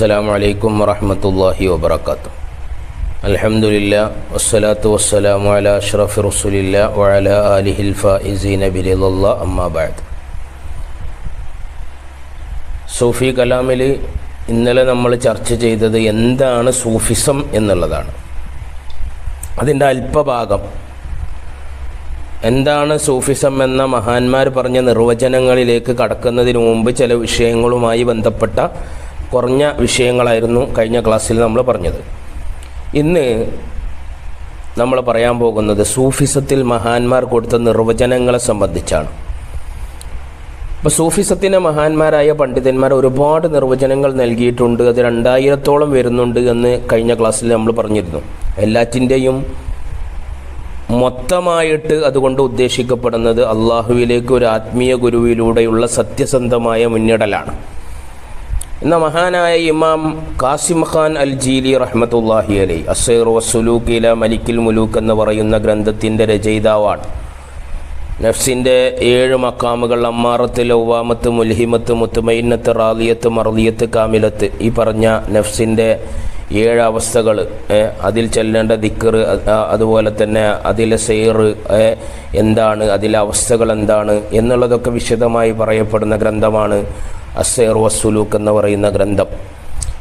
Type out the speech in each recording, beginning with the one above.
السلام عليكم ورحمة الله وبركاته الحمد لله والصلاة والسلام على أشرف رسول الله وعلى آله الفائزين برضا الله أما بعد സൂഫി കലാമിൽ ഇന്നലെ നമ്മൾ ചർച്ച ചെയ്തത് എന്താണ് സൂഫിസം എന്നുള്ളതാണ് അതിൻ്റെ അല്പഭാഗം എന്താണ് സൂഫിസം എന്ന മഹാന്മാർ പറഞ്ഞ നിർവചനങ്ങളിലേക്ക് കടക്കുന്നതിന് മുമ്പ് ചില വിഷയങ്ങളുമായി ബന്ധപ്പെട്ട കുറഞ്ഞ വിഷയങ്ങളായിരുന്നു കഴിഞ്ഞ ക്ലാസ്സിൽ നമ്മൾ പറഞ്ഞത്. ഇന്ന് നമ്മൾ പറയാൻ പോകുന്നത് സൂഫിസത്തിൽ മഹാന്മാർ കൊടുത്ത നിർവചനങ്ങളെ സംബന്ധിച്ചാണ്. ഇപ്പോൾ സൂഫിസത്തിന്റെ മഹാന്മാരായ പണ്ഡിതന്മാർ ഒരുപാട് നിർവചനങ്ങൾ നൽകിയിട്ടുണ്ട്. അത് രണ്ടായിരത്തോളം വരുന്നുണ്ട് എന്ന് കഴിഞ്ഞ ക്ലാസ്സിൽ നമ്മൾ പറഞ്ഞിരുന്നു. എല്ലാറ്റിന്റെയും മൊത്തമായിട്ട് അതുകൊണ്ട് ഉദ്ദേശിക്കപ്പെടുന്നത് അള്ളാഹുവിലേക്ക് ഒരു ആത്മീയ ഗുരുവിലൂടെയുള്ള സത്യസന്ധമായ മുന്നിടലാണ്. എന്ന മഹാനായ ഇമാം കാസിം ഖാൻ അൽ ജീലി റഹ്മത്തുല്ലാഹി അലൈ അസൈർ വസുലൂക്കില മലിക്കിൽ മുലൂക്ക് എന്ന് പറയുന്ന ഗ്രന്ഥത്തിന്റെ രചയിതാവാണ്. നഫ്സിന്റെ ഏഴ് മക്കാമുകൾ അമ്മാറത്ത് ലൗവാമത്ത് മുൽഹിമത്ത് മുത്തുമൈനത്ത് റാലിയത്ത് മർലിയത്ത് കാമിലത്ത് ഈ പറഞ്ഞ നഫ്സിന്റെ ഏഴ് അവസ്ഥകൾ അതിൽ ചെല്ലേണ്ട ദിക്കർ അതുപോലെ തന്നെ അതിലെ സെയർ എന്താണ് അതിലെ അവസ്ഥകൾ എന്താണ് എന്നുള്ളതൊക്കെ വിശദമായി പറയപ്പെടുന്ന ഗ്രന്ഥമാണ് അസൈർ വസ്സുലൂക്ക് എന്ന് പറയുന്ന ഗ്രന്ഥം.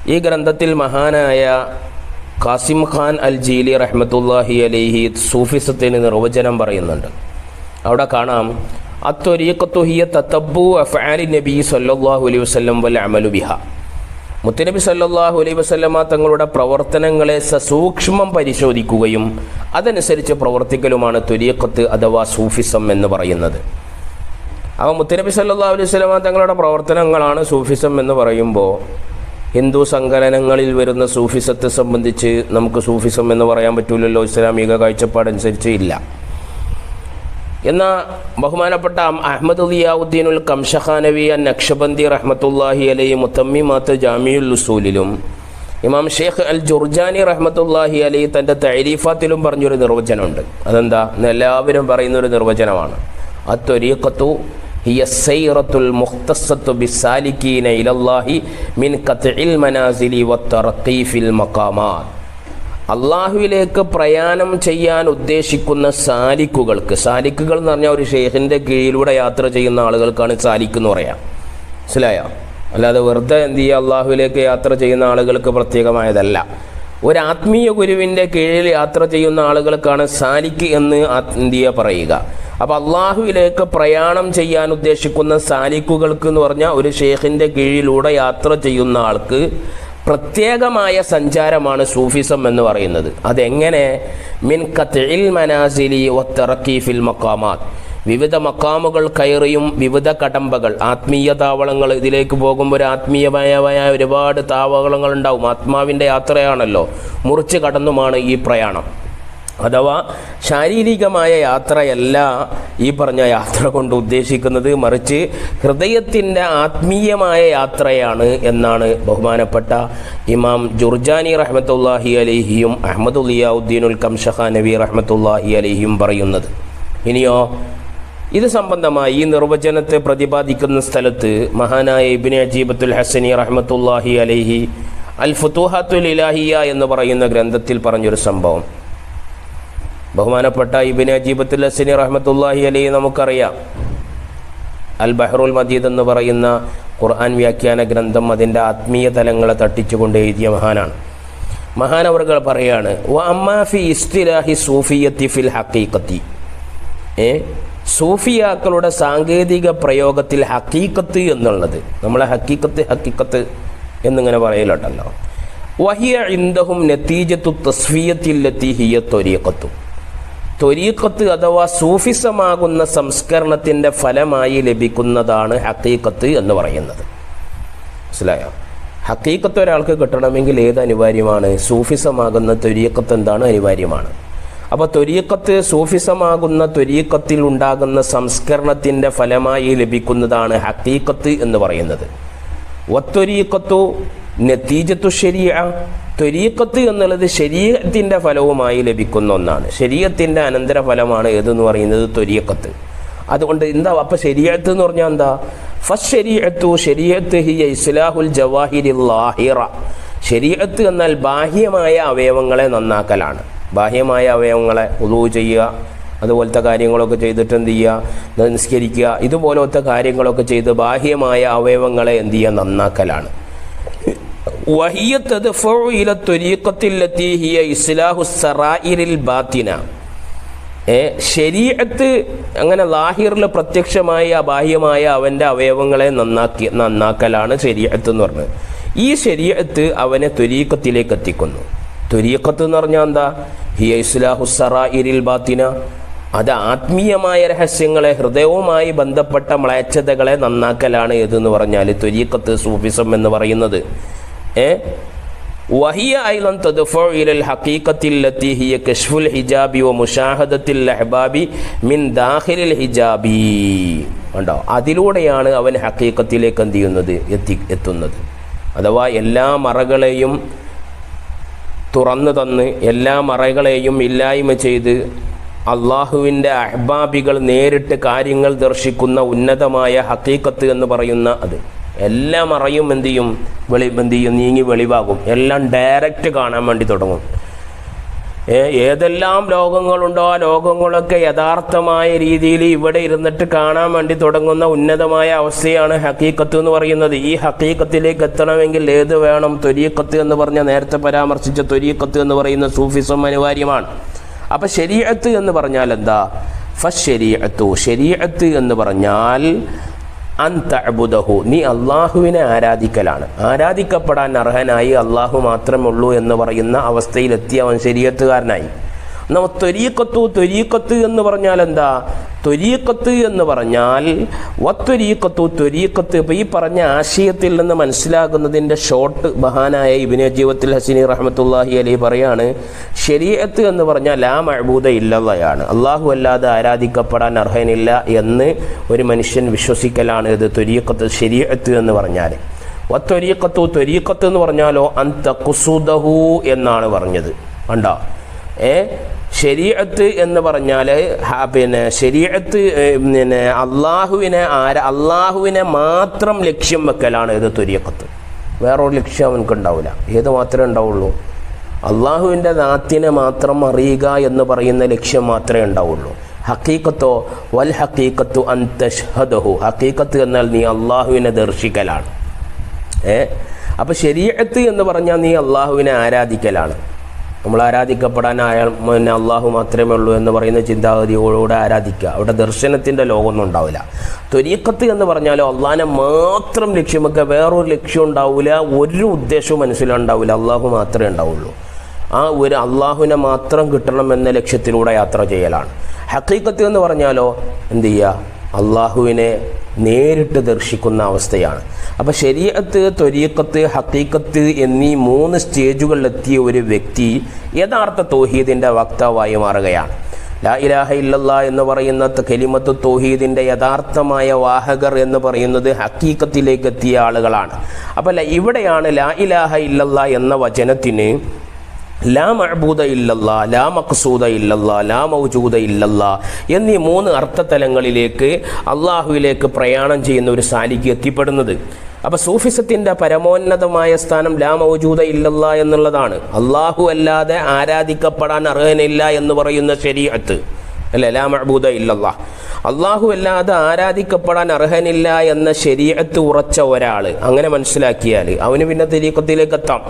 ഈ ഗ്രന്ഥത്തിൽ മഹാനായ കാസിം ഖാൻ അൽ ജീലി റഹ്മത്തുല്ലാഹി അലിഹി സൂഫിസത്തിന് നിർവചനം പറയുന്നുണ്ട്. അവിടെ കാണാം അത്തൊരീക്കത്തുഹിയ തത്തബു അഫാലി നബി സല്ലാഹു അലൈഹി വസ്ലം വൽ അമലു ബിഹ. മുത്തനബി സല്ലാഹു അലൈഹി വസ്ലമ തങ്ങളുടെ പ്രവർത്തനങ്ങളെ സസൂക്ഷ്മം പരിശോധിക്കുകയും അതനുസരിച്ച് പ്രവർത്തിക്കലുമാണ് ത്വരീക്കത്ത് അഥവാ സൂഫിസം എന്ന് പറയുന്നത്. അപ്പോൾ മുത്തനബി സല്ലാ അലൈഹി സ്വലാമ തങ്ങളുടെ പ്രവർത്തനങ്ങളാണ് സൂഫിസം എന്ന് പറയുമ്പോൾ ഹിന്ദു സങ്കലനങ്ങളിൽ വരുന്ന സൂഫിസത്തെ സംബന്ധിച്ച് നമുക്ക് സൂഫിസം എന്ന് പറയാൻ പറ്റൂലല്ലോ ഇസ്ലാമിക കാഴ്ചപ്പാടനുസരിച്ച് ഇല്ല. എന്ന ബഹുമാനപ്പെട്ട അഹമ്മദ് ഉദിയാവുദ്ദീനുൽ കംഷഖാനവി അൻ നക്ഷബന്ദി റഹ്മത്തുല്ലാഹി അലൈ മുത്തമ്മിമാത്ത് ജാമിയുൽ ഉസൂലിലും ഇമാം ഷെയ്ഖ് അൽ ജുർജാനി റഹ്മത്തുല്ലാഹി അലൈ തന്റെ തൈരീഫാത്തിലും പറഞ്ഞൊരു നിർവചനമുണ്ട്. അതെന്താ? എല്ലാവരും പറയുന്നൊരു നിർവചനമാണ്. അത്തൊരീക്കത്തു ഹിയ بالسالكين إلى الله من മിൻ ഖത്ഇൽ മനാസിലി في المقامات അള്ളാഹുവിലേക്ക് പ്രയാണം ചെയ്യാൻ ഉദ്ദേശിക്കുന്ന സാലിക്കുകൾക്ക് സാലിക്കുകൾ എന്ന് പറഞ്ഞാൽ ഒരു ഷെയ്ഖിന്റെ കീഴിലൂടെ യാത്ര ചെയ്യുന്ന ആളുകൾക്കാണ് സാലിക്ക് എന്ന് പറയാം. മനസ്സിലായോ? അല്ലാതെ വെറുതെ എന്ത് ചെയ്യുക അള്ളാഹുവിലേക്ക് യാത്ര ചെയ്യുന്ന ആളുകൾക്ക് പ്രത്യേകമായതല്ല. ഒരു ആത്മീയ ഗുരുവിന്റെ കീഴിൽ യാത്ര ചെയ്യുന്ന ആളുകൾക്കാണ് സാലിക്ക് എന്ന് എന്ത് പറയുക. അപ്പോൾ അള്ളാഹുവിലേക്ക് പ്രയാണം ചെയ്യാൻ ഉദ്ദേശിക്കുന്ന സാലിക്കുകൾക്ക് എന്ന് പറഞ്ഞാൽ ഒരു ഷെയ്ഖിന്റെ കീഴിലൂടെ യാത്ര ചെയ്യുന്ന ആൾക്ക് പ്രത്യേകമായ സഞ്ചാരമാണ് സൂഫിസം എന്ന് പറയുന്നത്. അതെങ്ങനെ? മിൻ കത്തിൽ മനാസിലി ഒത്തിറക്കി ഫിൽ വിവിധ മക്കാമുകൾ കയറിയും വിവിധ കടമ്പകൾ ആത്മീയ താവളങ്ങൾ ഇതിലേക്ക് പോകുമ്പോൾ ഒരു ആത്മീയമായ ഒരുപാട് താവളങ്ങൾ ഉണ്ടാവും ആത്മാവിന്റെ യാത്രയാണല്ലോ. മുറിച്ച് കടന്നുമാണ് ഈ പ്രയാണം. അഥവാ ശാരീരികമായ യാത്രയല്ല ഈ പറഞ്ഞ യാത്ര കൊണ്ട് ഉദ്ദേശിക്കുന്നത് മറിച്ച് ഹൃദയത്തിന്റെ ആത്മീയമായ യാത്രയാണ് എന്നാണ് ബഹുമാനപ്പെട്ട ഇമാം ജുർജാനി റഹ്മത്തുല്ലാഹി അലിഹിയും അഹമ്മദുലിയാവുദ്ദീനുൽ കംഷഖ നബി റഹ്മത്തുല്ലാഹി അലിഹിയും പറയുന്നത്. ഇനിയോ ഇത് സംബന്ധമായി ഈ നിർവചനത്തെ പ്രതിപാദിക്കുന്ന സ്ഥലത്ത് മഹാനായ ഇബിൻ അജീബത്തുൽ ഹസനി റഹ്മത്തുല്ലാഹി അലിഹി അൽ ഫുത്തൂഹത്തുൽ ഇലാഹിയ എന്ന് പറയുന്ന ഗ്രന്ഥത്തിൽ പറഞ്ഞൊരു സംഭവം. ബഹുമാനപ്പെട്ട ഇബിന് അജീബത്തുൽ ഹസനി റഹ്മത്തുല്ലാഹി അലി നമുക്കറിയാം. അൽ ബഹ്റുൽ മജീദ് എന്ന് പറയുന്ന ഖുർആൻ വ്യാഖ്യാന ഗ്രന്ഥം അതിന്റെ ആത്മീയ തലങ്ങളെ തട്ടിച്ചുകൊണ്ട് എഴുതിയ മഹാനാണ്. മഹാനവർകൾ പറയാണ് വ ഇസ്തിലാഹി സൂഫിയത്തി ഫിൽ സൂഫിയാക്കളുടെ സാങ്കേതിക പ്രയോഗത്തിൽ ഹക്കീക്കത്ത് എന്നുള്ളത്. നമ്മളെ ഹക്കീക്കത്ത് ഹക്കീക്കത്ത് എന്നിങ്ങനെ പറയലുണ്ടല്ലോ. വഹിയ ഇന്ദഹും നത്തീജത്തു തസ്ഫിയത്തില്ലെത്തി ഹിയ ത്വരീക്കത്തു ത്വരീക്കത്ത് അഥവാ സൂഫിസമാകുന്ന സംസ്കരണത്തിന്റെ ഫലമായി ലഭിക്കുന്നതാണ് ഹക്കീക്കത്ത് എന്ന് പറയുന്നത്. മനസ്സിലായോ? ഹക്കീക്കത്ത് ഒരാൾക്ക് കിട്ടണമെങ്കിൽ ഏത് അനിവാര്യമാണ്? സൂഫിസമാകുന്ന ത്വരീക്കത്ത് എന്താണ് അനിവാര്യമാണ്? അപ്പോൾ ത്വരീക്കത്ത് സൂഫിസമാകുന്ന ത്വരീക്കത്തിൽ ഉണ്ടാകുന്ന സംസ്കരണത്തിന്റെ ഫലമായി ലഭിക്കുന്നതാണ് ഹക്കീക്കത്ത് എന്ന് പറയുന്നത്. ഒത്തൊരീക്കത്തു നത്തീജത്തു ശരിയ ത്വരീക്കത്ത് എന്നുള്ളത് ശരീരത്തിന്റെ ഫലവുമായി ലഭിക്കുന്ന ഒന്നാണ്. ശരീരത്തിന്റെ അനന്തര ഫലമാണ് ഏതെന്ന് പറയുന്നത് ത്വരീക്കത്ത് അതുകൊണ്ട് എന്താ? അപ്പം ശരീരത്ത് എന്ന് പറഞ്ഞാൽ എന്താ? ഫശരീഅത്തു ശരീരത്ത് ഇസ്ലാഹുൽ ജവാഹിരി ലാഹിറ ശരീഅത്ത് എന്നാൽ ബാഹ്യമായ അവയവങ്ങളെ നന്നാക്കലാണ്. ബാഹ്യമായ അവയവങ്ങളെ ഉദൂ ചെയ്യുക അതുപോലത്തെ കാര്യങ്ങളൊക്കെ ചെയ്തിട്ട് എന്ത് ചെയ്യുക? നിസ്കരിക്കുക ഇതുപോലത്തെ കാര്യങ്ങളൊക്കെ ചെയ്ത് ബാഹ്യമായ അവയവങ്ങളെ എന്ത് ചെയ്യുക? നന്നാക്കലാണ് വഹിയ തദ്ഫഉ ഇല ത്വരീഖത്തില്ലത്തി ഹിയ ഇസ്ലാഹു സറായിരിൽ ബാത്തിന ഏ ശരീഅത്ത് അങ്ങനെ ലാഹിറിൽ പ്രത്യക്ഷമായ ബാഹ്യമായ അവന്റെ അവയവങ്ങളെ നന്നാക്കി നന്നാക്കലാണ് ശരീരത്ത് എന്ന് പറഞ്ഞത്. ഈ ശരീരത്ത് അവനെ ത്വരീക്കത്തിലേക്ക് എത്തിക്കുന്നു. ത്വരീക്കത്ത് എന്ന് പറഞ്ഞാൽ എന്താ? ഹിയ ഇസ്ലാഹു ഇരിൽ ബാത്തിന. അത് ആത്മീയമായ രഹസ്യങ്ങളെ ഹൃദയവുമായി ബന്ധപ്പെട്ട മ്ലേച്ഛതകളെ നന്നാക്കലാണ് ഏതെന്ന് പറഞ്ഞാൽ ത്വരീക്കത്ത് സൂഫിസം എന്ന് പറയുന്നത്. ഏ وهي أيضا تدفع إلى الحقيقة التي هي كشف الحجاب ومشاهدة الأحباب من داخل الحجاب ഉണ്ടോ അതിലൂടെയാണ് അവൻ ഹക്കീക്കത്തിലേക്ക് എന്ത് ചെയ്യുന്നത് എത്തി എത്തുന്നത് അഥവാ എല്ലാ മറകളെയും തുറന്നു തന്ന് എല്ലാ മറകളെയും ഇല്ലായ്മ ചെയ്ത് അള്ളാഹുവിൻ്റെ അഹ്ബാബികൾ നേരിട്ട് കാര്യങ്ങൾ ദർശിക്കുന്ന ഉന്നതമായ ഹക്കീക്കത്ത് എന്ന് പറയുന്ന അത് എല്ലാം അറിയും എന്ത് ചെയ്യും? വെളി എന്ത് ചെയ്യും? നീങ്ങി വെളിവാകും. എല്ലാം ഡയറക്റ്റ് കാണാൻ വേണ്ടി തുടങ്ങും. ഏതെല്ലാം ലോകങ്ങളുണ്ടോ ആ ലോകങ്ങളൊക്കെ യഥാർത്ഥമായ രീതിയിൽ ഇവിടെ ഇരുന്നിട്ട് കാണാൻ വേണ്ടി തുടങ്ങുന്ന ഉന്നതമായ അവസ്ഥയാണ് ഹക്കീക്കത്ത് എന്ന് പറയുന്നത്. ഈ ഹക്കീക്കത്തിലേക്ക് എത്തണമെങ്കിൽ ഏത് വേണം? തൊരീക്കത്ത് എന്ന് പറഞ്ഞ നേരത്തെ പരാമർശിച്ച തൊരീക്കത്ത് എന്ന് പറയുന്ന സൂഫിസം അനിവാര്യമാണ്. അപ്പം ശരീഅത്ത് എന്ന് പറഞ്ഞാൽ എന്താ? ഫ ശരീരത്തു ശരീഅത്ത് എന്ന് പറഞ്ഞാൽ അന്തഅബുദഹു നീ അള്ളാഹുവിനെ ആരാധിക്കലാണ്. ആരാധിക്കപ്പെടാൻ അർഹനായി അള്ളാഹു മാത്രമേ ഉള്ളൂ എന്ന് പറയുന്ന അവസ്ഥയിലെത്തിയ അവൻ ശരീരത്തുകാരനായി. നമ്മ ത്വരീക്കത്തു ത്വരീക്കത്ത് എന്ന് പറഞ്ഞാൽ എന്താ? ത്വരീക്കത്ത് എന്ന് പറഞ്ഞാൽ വത്വരീക്കത്തു ത്വരീക്കത്ത് ഇപ്പം ഈ പറഞ്ഞ ആശയത്തിൽ നിന്ന് മനസ്സിലാകുന്നതിന്റെ ഷോർട്ട് ബഹാനായ ഇബിനെ ജീവിതത്തിൽ ഹസിനി റഹമത്തുല്ലാഹി അലി പറയാണ് ശരീരത്ത് എന്ന് പറഞ്ഞാൽ ലാ മഴബൂത ഇല്ലതയാണ് അള്ളാഹു അല്ലാതെ ആരാധിക്കപ്പെടാൻ അർഹനില്ല എന്ന് ഒരു മനുഷ്യൻ വിശ്വസിക്കലാണ് ഇത് ത്വരീക്കത്ത് ശരീരത്ത് എന്ന് പറഞ്ഞാൽ വത്വരീക്കത്തു ത്വരീക്കത്ത് എന്ന് പറഞ്ഞാലോ അന്ത കുസുദഹു എന്നാണ് പറഞ്ഞത്. കണ്ടോ? ഏ? ശരീഅത്ത് എന്ന് പറഞ്ഞാൽ പിന്നെ ശരീഅത്ത് പിന്നെ അള്ളാഹുവിനെ ആര അള്ളാഹുവിനെ മാത്രം ലക്ഷ്യം വെക്കലാണ് ഇത് തുര്യക്കത്ത് വേറൊരു ലക്ഷ്യം അവനക്ക് ഉണ്ടാവില്ല ഏത് മാത്രമേ ഉണ്ടാവുള്ളൂ? അള്ളാഹുവിന്റെ നാത്തിനെ മാത്രം അറിയുക എന്ന് പറയുന്ന ലക്ഷ്യം മാത്രമേ ഉണ്ടാവുള്ളൂ. ഹക്കീക്കത്തോ വൽ ഹക്കീക്കത്തു അന്തഷ്ഹദഹു ഹക്കീക്കത്ത് എന്നാൽ നീ അള്ളാഹുവിനെ ദർശിക്കലാണ്. ഏ? അപ്പം ശരീഅത്ത് എന്ന് പറഞ്ഞാൽ നീ അള്ളാഹുവിനെ ആരാധിക്കലാണ്. നമ്മൾ ആരാധിക്കപ്പെടാൻ അയാൾ പിന്നെ അള്ളാഹു മാത്രമേ ഉള്ളൂ എന്ന് പറയുന്ന ചിന്താഗതിയോടുകൂടെ ആരാധിക്കുക. അവിടെ ദർശനത്തിന്റെ ലോകമൊന്നും ഉണ്ടാവില്ല. ത്വരീക്കത്ത് എന്ന് പറഞ്ഞാലോ അള്ളാഹിനെ മാത്രം ലക്ഷ്യം വെക്കുക. വേറൊരു ലക്ഷ്യം ഉണ്ടാവില്ല ഒരു ഉദ്ദേശവും മനസ്സിലുണ്ടാവില്ല അള്ളാഹു മാത്രമേ ഉണ്ടാവുള്ളൂ. ആ ഒരു അള്ളാഹുവിനെ മാത്രം കിട്ടണം എന്ന ലക്ഷ്യത്തിലൂടെ യാത്ര ചെയ്യലാണ്. ഹക്കീക്കത്ത് എന്ന് പറഞ്ഞാലോ എന്ത് ചെയ്യുക? അള്ളാഹുവിനെ നേരിട്ട് ദർശിക്കുന്ന അവസ്ഥയാണ്. അപ്പം ശരീരത്ത് ത്വരീക്കത്ത് ഹക്കീക്കത്ത് എന്നീ മൂന്ന് സ്റ്റേജുകളിലെത്തിയ ഒരു വ്യക്തി യഥാർത്ഥ തോഹീദിന്റെ വക്താവായി മാറുകയാണ്. ലാ ഇലാഹ ഇല്ലല്ല എന്ന് പറയുന്ന കെലിമത്ത് തോഹീദിന്റെ യഥാർത്ഥമായ വാഹകർ എന്ന് പറയുന്നത് ഹക്കീക്കത്തിലേക്ക് എത്തിയ ആളുകളാണ്. അപ്പോൾ ഇവിടെയാണ് ലാ ഇലാഹ ഇല്ലല്ല എന്ന വചനത്തിന് ലാ മഅബൂദ ഇല്ലല്ലാ ലാ മഖ്സൂദ ഇല്ലല്ലാ ലാ മൗജൂദ ഇല്ലല്ലാ എന്നീ മൂന്ന് അർത്ഥതലങ്ങളിലേക്ക് അള്ളാഹുവിലേക്ക് പ്രയാണം ചെയ്യുന്ന ഒരു സാലിക്ക് എത്തിപ്പെടുന്നത്. അപ്പോൾ സൂഫിസത്തിന്റെ പരമോന്നതമായ സ്ഥാനം ലാ മൗജൂദ ഇല്ലല്ല എന്നുള്ളതാണ്. അള്ളാഹു അല്ലാതെ ആരാധിക്കപ്പെടാൻ അർഹനില്ല എന്ന് പറയുന്ന ശരീഅത്ത്. അല്ലേ? ലാ മഅബൂദ ഇല്ലല്ല. അള്ളാഹു അല്ലാതെ ആരാധിക്കപ്പെടാൻ അർഹനില്ല എന്ന ശരീഅത്ത് ഉറച്ച ഒരാൾ അങ്ങനെ മനസ്സിലാക്കിയാൽ അവന് പിന്നെ തെരീക്കത്തിലേക്ക് എത്താം.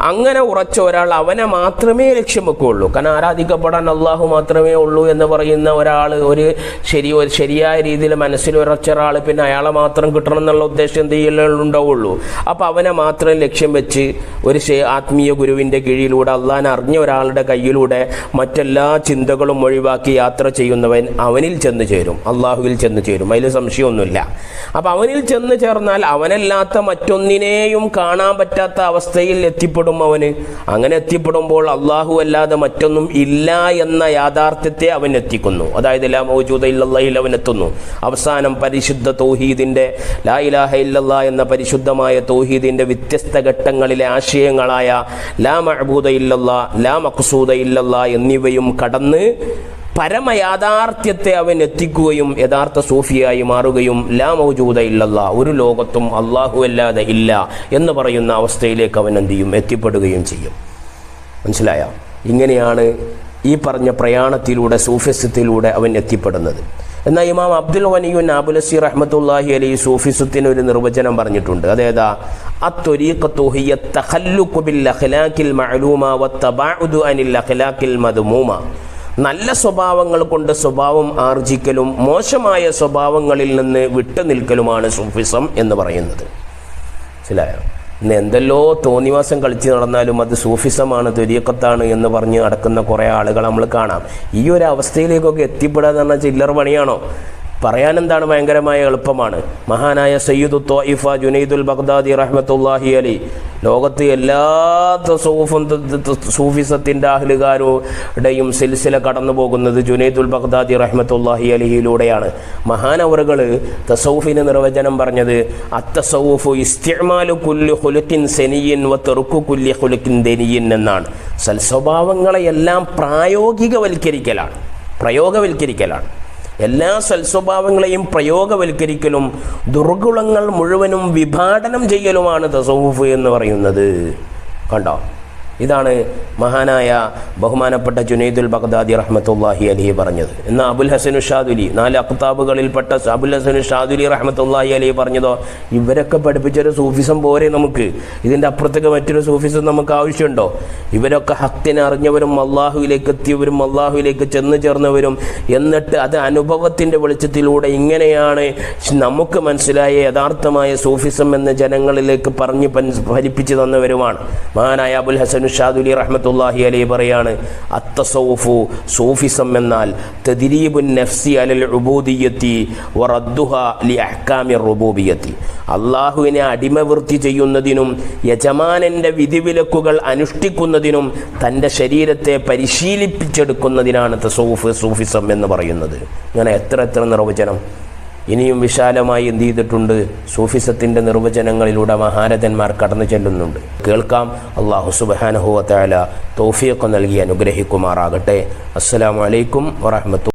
അങ്ങനെ ഉറച്ച ഒരാൾ അവനെ മാത്രമേ ലക്ഷ്യം വെക്കുകയുള്ളൂ. കാരണം ആരാധിക്കപ്പെടാൻ അള്ളാഹു മാത്രമേ ഉള്ളൂ എന്ന് പറയുന്ന ഒരാൾ ഒരു ശരി ഒരു ശരിയായ രീതിയിൽ മനസ്സിൽ ഉറച്ച ഒരാൾ പിന്നെ അയാളെ മാത്രം കിട്ടണം എന്നുള്ള ഉദ്ദേശം എന്ത് ചെയ്യലുണ്ടാവുള്ളൂ അപ്പോൾ അവനെ മാത്രം ലക്ഷ്യം വെച്ച് ഒരു ആത്മീയ ഗുരുവിന്റെ കീഴിലൂടെ അള്ളാഹിനെ അറിഞ്ഞ ഒരാളുടെ കയ്യിലൂടെ മറ്റെല്ലാ ചിന്തകളും ഒഴിവാക്കി യാത്ര ചെയ്യുന്നവൻ അവനിൽ ചെന്ന് ചേരും. അള്ളാഹുവിൽ ചെന്ന് ചേരും. അതിൽ സംശയമൊന്നുമില്ല. അപ്പം അവനിൽ ചെന്ന് ചേർന്നാൽ അവനല്ലാത്ത മറ്റൊന്നിനെയും കാണാൻ പറ്റാത്ത അവസ്ഥയിൽ എത്തിപ്പെടും. അവന്. അങ്ങനെ എത്തിപ്പെടുമ്പോൾ അള്ളാഹു അല്ലാതെ മറ്റൊന്നും ഇല്ല എന്ന യാഥാർത്ഥ്യത്തെ അവൻ എത്തിക്കുന്നു. അതായത് ലാ മൗജൂദ ഇല്ലല്ലാഹിൽ അവൻ എത്തുന്നു. അവസാനം പരിശുദ്ധ തൗഹീദിന്റെ ലാ ഇലാഹ ഇല്ലല്ലാ എന്ന പരിശുദ്ധമായ തൗഹീദിന്റെ വ്യത്യസ്ത ഘട്ടങ്ങളിലെ ആശയങ്ങളായ ലാ മഅബൂദ ഇല്ലല്ലാ ലാ മഖ്സൂദ ഇല്ലല്ലാ എന്നിവയും കടന്ന് പരമയാഥാർത്ഥ്യത്തെ അവൻ എത്തിക്കുകയും യഥാർത്ഥ സൂഫിയായി മാറുകയും ലാ മൗജൂദ ഇല്ലല്ല ഒരു ലോകത്തും അള്ളാഹു അല്ലാതെ ഇല്ല എന്ന് പറയുന്ന അവസ്ഥയിലേക്ക് അവൻ എന്ത് ചെയ്യും? എത്തിപ്പെടുകയും ചെയ്യും. മനസ്സിലായ? ഇങ്ങനെയാണ് ഈ പറഞ്ഞ പ്രയാണത്തിലൂടെ സൂഫിസത്തിലൂടെ അവൻ എത്തിപ്പെടുന്നത്. എന്നാൽ ഇമാം അബ്ദുൽ വനിയുൻ അബുലസി റഹ്മത്തുല്ലാഹി അലി സൂഫിസത്തിന് ഒരു നിർവചനം പറഞ്ഞിട്ടുണ്ട്. അതേതാ? അത്തൊരീക്കത്തുഹിയ തഹല്ലുക്കുബിൽ അഖ്ലാഖിൽ മഅലൂമ വത്തബഅദു അനിൽ അഖ്ലാഖിൽ മദ്മൂമ. നല്ല സ്വഭാവങ്ങൾ കൊണ്ട് സ്വഭാവം ആർജിക്കലും മോശമായ സ്വഭാവങ്ങളിൽ നിന്ന് വിട്ടുനിൽക്കലുമാണ് സൂഫിസം എന്ന് പറയുന്നത്. മനസ്സിലായോ? ഇന്ന് എന്തെല്ലോ തോന്നിവാസം കളിച്ച് നടന്നാലും അത് സൂഫിസമാണ് ദ്വരീക്കത്താണ് എന്ന് പറഞ്ഞ് നടക്കുന്ന കുറേ ആളുകൾ നമ്മൾ കാണാം. ഈ ഒരു അവസ്ഥയിലേക്കൊക്കെ എത്തിപ്പെടാന്ന് പറഞ്ഞാൽ ചില്ലർ പണിയാണോ? പറയാൻ എന്താണ് ഭയങ്കരമായ എളുപ്പമാണ്? മഹാനായ സയ്യിദു തോയിഫ ജുനൈദുൽ ബഗ്ദാദി റഹ്മത്തുല്ലാഹി അലി. ലോകത്ത് എല്ലാ തസൂഫും സൂഫിസത്തിന്റെ അഹ്ലുകാരുടെയും സിൽസില കടന്നു പോകുന്നത് ജുനൈദുൽ ബഗ്ദാദി റഹ്മത്തുല്ലാഹി അലിഹിലൂടെയാണ് മഹാനവറുകൾ തസൗഫിന് നിർവചനം പറഞ്ഞത് അത്തസൗഫു ഇസ്തിമാലു കുല്ലു ഹുലുക്കിൻ സെനിയിൻ വ തെറുക്കു കുല്ലി ഹുലുക്കിൻ ദനിയിൻ എന്നാണ്. സൽസ്വഭാവങ്ങളെയെല്ലാം പ്രായോഗികവൽക്കരിക്കലാണ്. പ്രയോഗവൽക്കരിക്കലാണ്. എല്ലാ സൽസ്വഭാവങ്ങളെയും പ്രയോഗവൽക്കരിക്കലും ദുർഗുണങ്ങൾ മുഴുവനും വിഭാടനം ചെയ്യലുമാണ് തസൗഫ് എന്ന് പറയുന്നത്. കണ്ടോ? ഇതാണ് മഹാനായ ബഹുമാനപ്പെട്ട ജുനൈദുൽ ബഗ്ദാദി റഹ്മത്തുല്ലാഹി അലി പറഞ്ഞത്. എന്നാൽ അബുൽ ഹസനു ഷാദുലി നാല് അക്താബുകളിൽപ്പെട്ട അബുൽ ഹസനു ഷാദുലി റഹ്മത്തുല്ലാഹി അലി പറഞ്ഞതോ ഇവരൊക്കെ പഠിപ്പിച്ചൊരു സൂഫിസം പോരെ നമുക്ക്. ഇതിന്റെ അപ്പുറത്തേക്ക് മറ്റൊരു സൂഫിസം നമുക്ക് ആവശ്യമുണ്ടോ? ഇവരൊക്കെ ഹക്കിനെ അറിഞ്ഞവരും അള്ളാഹുവിലേക്ക് എത്തിയവരും അള്ളാഹുവിലേക്ക് ചെന്ന് ചേർന്നവരും. എന്നിട്ട് അത് അനുഭവത്തിന്റെ വെളിച്ചത്തിലൂടെ ഇങ്ങനെയാണ് നമുക്ക് മനസ്സിലായ യഥാർത്ഥമായ സൂഫിസം എന്ന് ജനങ്ങളിലേക്ക് പറഞ്ഞ് ഫലിപ്പിച്ചു തന്നവരുമാണ്. മഹാനായ അബുൽ ഹസൻ ഷാദുലി റഹ്മത്തുല്ലാഹി അലൈ പറയാണ് അത്തസൗഫു സൂഫിസം എന്നാൽ തദ്രീബുൻ നഫ്സി അലൽ ഉബൂദിയത്തി വറദ്ദുഹ ലി അഹ്കാമി റുബൂബിയത്തി. അള്ളാഹുവിനെ അടിമവൃത്തി ചെയ്യുന്നതിനും യജമാനന്റെ വിധിവിലക്കുകൾ അനുഷ്ഠിക്കുന്നതിനും തന്റെ ശരീരത്തെ പരിശീലിപ്പിച്ചെടുക്കുന്നതിനാണ് തസൗഫ് സൂഫിസം എന്ന് പറയുന്നത്. ഇങ്ങനെ എത്ര എത്ര നിർവചനം. ഇനിയും വിശാലമായി എന്ത് ചെയ്തിട്ടുണ്ട്? സൂഫിസത്തിന്റെ നിർവചനങ്ങളിലൂടെ മഹാരഥന്മാർ കടന്നു ചെല്ലുന്നുണ്ട്. കേൾക്കാം. അള്ളാഹു സുബാനഹുല തോഫിയൊക്കെ നൽകി അനുഗ്രഹിക്കുമാറാകട്ടെ. അസ്സലാമു അലൈക്കും വറഹമത്തു